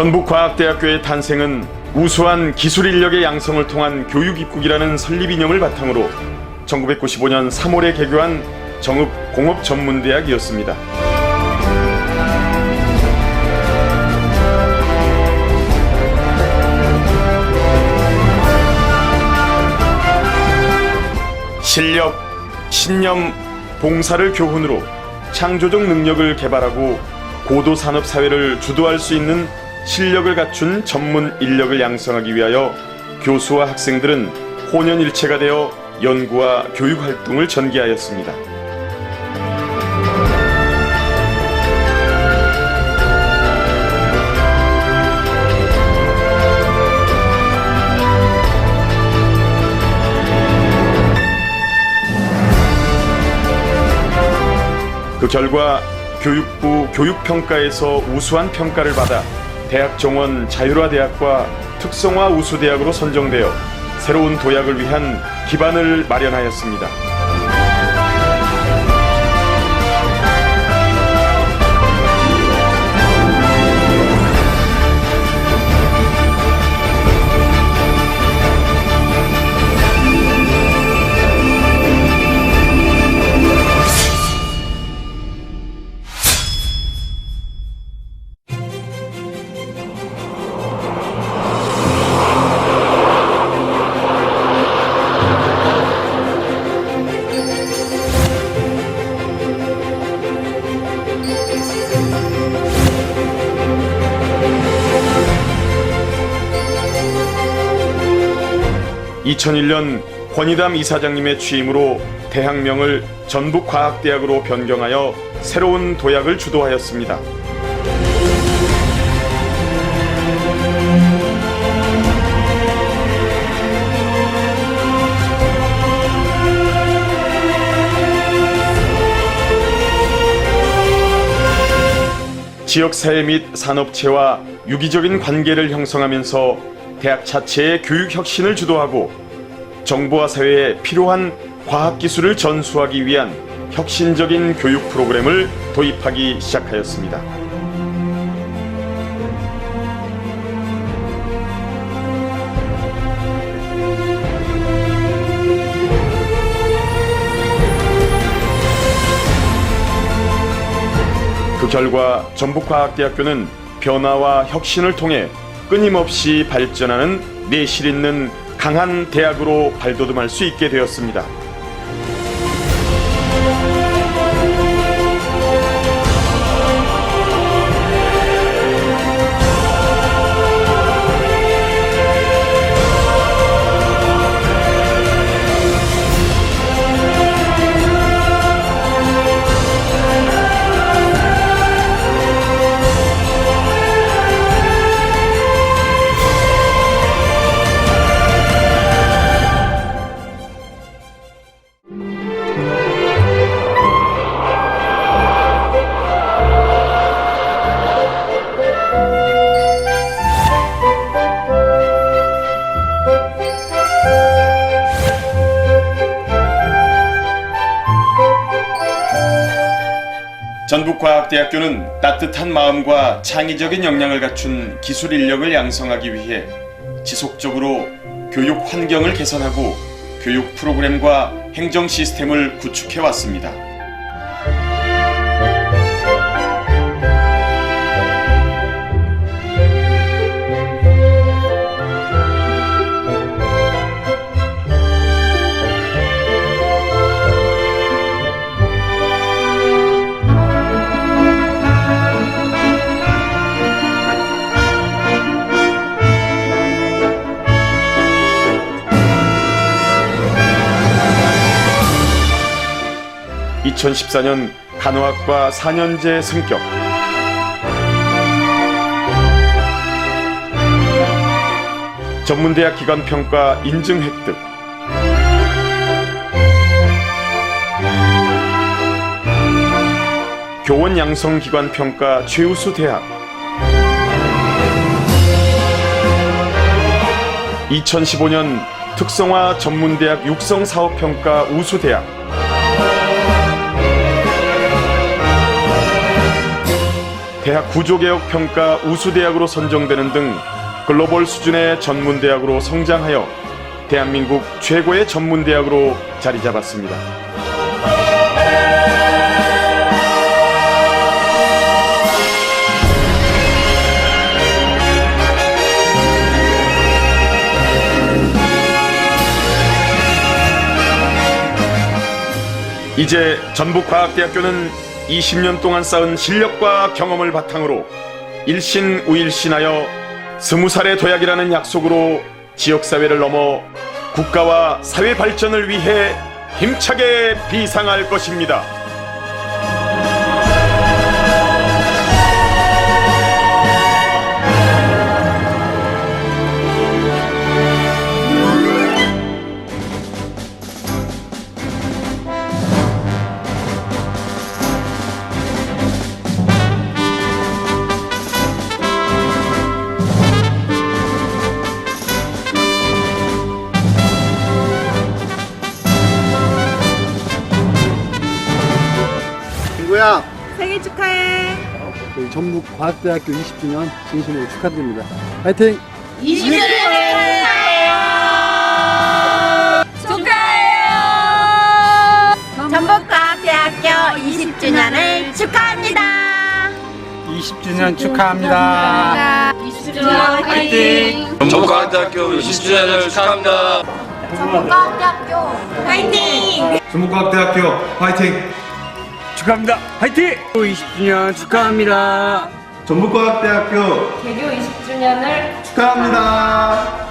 전북과학대학교의 탄생은 우수한 기술 인력의 양성을 통한 교육 입국이라는 설립 이념을 바탕으로 1995년 3월에 개교한 정읍 공업 전문대학이었습니다. 실력, 신념, 봉사를 교훈으로 창조적 능력을 개발하고 고도 산업 사회를 주도할 수 있는 실력을 갖춘 전문 인력을 양성하기 위하여 교수와 학생들은 혼연일체가 되어 연구와 교육 활동을 전개하였습니다. 그 결과 교육부 교육평가에서 우수한 평가를 받아 대학 정원 자율화대학과 특성화 우수대학으로 선정되어 새로운 도약을 위한 기반을 마련하였습니다. (2001년) 권희담 이사장님의 취임으로 대학명을 전북과학대학으로 변경하여 새로운 도약을 주도하였습니다. 지역사회 및 산업체와 유기적인 관계를 형성하면서 대학 자체의 교육 혁신을 주도하고 정부와 사회에 필요한 과학기술을 전수하기 위한 혁신적인 교육 프로그램을 도입하기 시작하였습니다. 그 결과 전북과학대학교는 변화와 혁신을 통해 끊임없이 발전하는 내실 있는 강한 대학으로 발돋움할 수 있게 되었습니다. 전북과학대학교는 따뜻한 마음과 창의적인 역량을 갖춘 기술 인력을 양성하기 위해 지속적으로 교육 환경을 개선하고 교육 프로그램과 행정 시스템을 구축해 왔습니다. (2014년) 간호학과 4년제 승격. 전문대학 기관 평가 인증 획득. 교원 양성 기관 평가 최우수 대학. 2015년 특성화 전문대학 육성 사업 평가 우수 대학 대학 구조개혁 평가 우수대학으로 선정되는 등 글로벌 수준의 전문대학으로 성장하여 대한민국 최고의 전문대학으로 자리 잡았습니다. 이제 전북과학대학교는 20년 동안 쌓은 실력과 경험을 바탕으로 일신 우일신하여 스무 살의 도약이라는 약속으로 지역사회를 넘어 국가와 사회 발전을 위해 힘차게 비상할 것입니다. 친구야, 생일 축하해. 저희 전북 과학대학교 20주년 진심으로 축하드립니다. 파이팅! 축하해요. 전북 과학대학교 20주년을 축하합니다. 20주년 축하합니다. 20주년 화이팅. 전북 과학대학교 20주년을 축하합니다. 전북과학대학교 화이팅. 전북과학대학교 화이팅! 축하합니다. 화이팅! 20주년 축하합니다. 전북과학대학교 개교 20주년을 축하합니다.